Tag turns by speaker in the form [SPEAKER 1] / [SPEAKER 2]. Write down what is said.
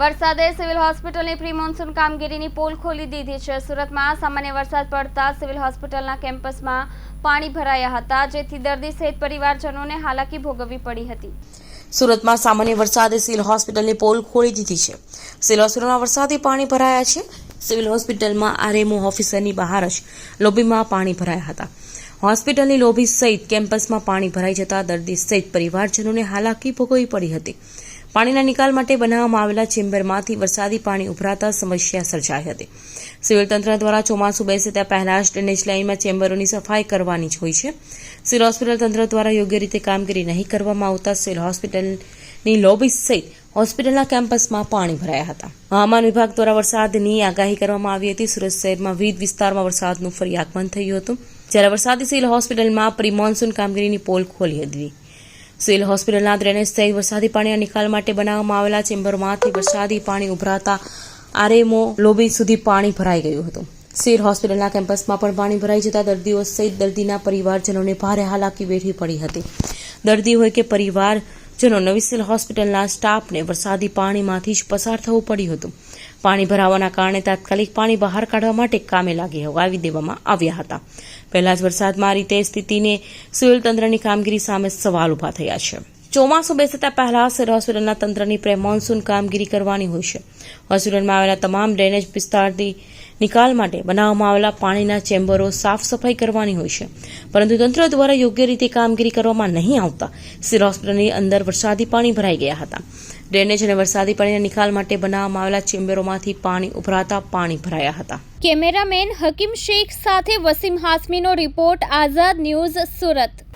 [SPEAKER 1] વરસાદે સિવિલ હોસ્પિટલની pre monsoon કામગીરીની પોલ ખોલી દીધી છે. સુરતમાં સામાન્ય વરસાદ પડતા સિવિલ હોસ્પિટલના કેમ્પસમાં પાણી ભરાયા હતા, જેથી દર્દી સહિત પરિવારજનોને હાલાકી ભોગવવી પડી હતી.
[SPEAKER 2] સુરતમાં સામાન્ય વરસાદે સિવિલ હોસ્પિટલની પોલ ખોલી દીધી છે. સિવિલ હોસ્પિટલમાં વરસાદી પાણી ભરાયા છે. સિવિલ હોસ્પિટલમાં આરએમઓ ઓફિસરની બહાર જ લોબીમાં પાણી ભરાયા હતા. હોસ્પિટલની લોબી સહિત કેમ્પસમાં પાણી ભરાઈ જતા દર્દી સહિત પરિવારજનોને હાલાકી ભોગવવી પડી હતી. પાણીના નિકાલ માટે બનાવવામાં આવેલા ચેમ્બરમાંથી વરસાદી પાણી ઉભરાતા સમસ્યા સર્જાઈ હતી. સિવિલ તંત્ર દ્વારા ચોમાસું બેસે ત્યાં પહેલા જ ડ્રેનેજ લાઇનમાં ચેમ્બરોની સફાઈ કરવાની જ હોય છે. સિવિલ હોસ્પિટલ તંત્ર દ્વારા યોગ્ય રીતે કામગીરી નહીં કરવામાં આવતા સિવિલ હોસ્પિટલની લોબી સહિત હોસ્પિટલના કેમ્પસમાં પાણી ભરાયા હતા. હવામાન વિભાગ દ્વારા વરસાદની આગાહી કરવામાં આવી હતી. સુરત શહેરમાં વિવિધ વિસ્તારમાં વરસાદનું ફરી આગમન થયું હતું. જ્યારે વરસાદી સિવિલ હોસ્પિટલમાં પ્રી મોન્સૂન કામગીરીની પોલ ખોલી હતી. સિવિલ હોસ્પિટલના ડ્રેનેજ સહિત વરસાદી પાણીના નિકાલ માટે બનાવવામાં આવેલા ચેમ્બરમાંથી વરસાદી પાણી ઉભરાતા આરએમઓ લોબી સુધી પાણી ભરાઈ ગયું હતું. સિવિલ હોસ્પિટલના કેમ્પસમાં પણ પાણી ભરાઈ જતા દર્દીઓ સહિત દર્દીના પરિવારજનોને ભારે હાલાકી વેઠવી પડી હતી. દર્દી હોય કે પરિવારજનો નવી સિવિલ હોસ્પિટલના સ્ટાફને વરસાદી પાણીમાંથી જ પસાર થવું પડ્યું હતું. પાણી ભરાવાના કારણે તાત્કાલિક પાણી બહાર કાઢવા માટે કામે લાગી હવાવી દેવામાં આવ્યા હતા. પહેલા જ વરસાદમાં આ રીતે સ્થિતિને સિવિલ તંત્રની કામગીરી સામે સવાલ ઊભા થયા છે. ચોમાસું બેસતા પહેલા સિવિલ હોસ્પિટલના તંત્રની પ્રે મોન્સૂન કામગીરી કરવાની હોય છે. હોસ્પિટલમાં આવેલા તમામ ડ્રેનેજ વિસ્તારથી નિકાલ માટે બનાવવામાં આવેલા પાણીના ચેમ્બરો સાફ સફાઈ કરવાની હોય છે. પરંતુ તંત્ર દ્વારા યોગ્ય રીતે કામગીરી કરવામાં નહીં આવતા સિવિલ હોસ્પિટલની અંદર વરસાદી પાણી ભરાઈ ગયા હતા. ડ્રેનેજ અને વરસાદી પાણીના નિકાલ માટે બનાવવામાં આવેલા ચેમ્બરોમાંથી પાણી ઉભરાતા પાણી ભરાયા હતા.
[SPEAKER 1] કેમેરામેન હકીમ શેખ સાથે વસીમ હાસમીનો રિપોર્ટ આઝાદ ન્યૂઝ સુરત.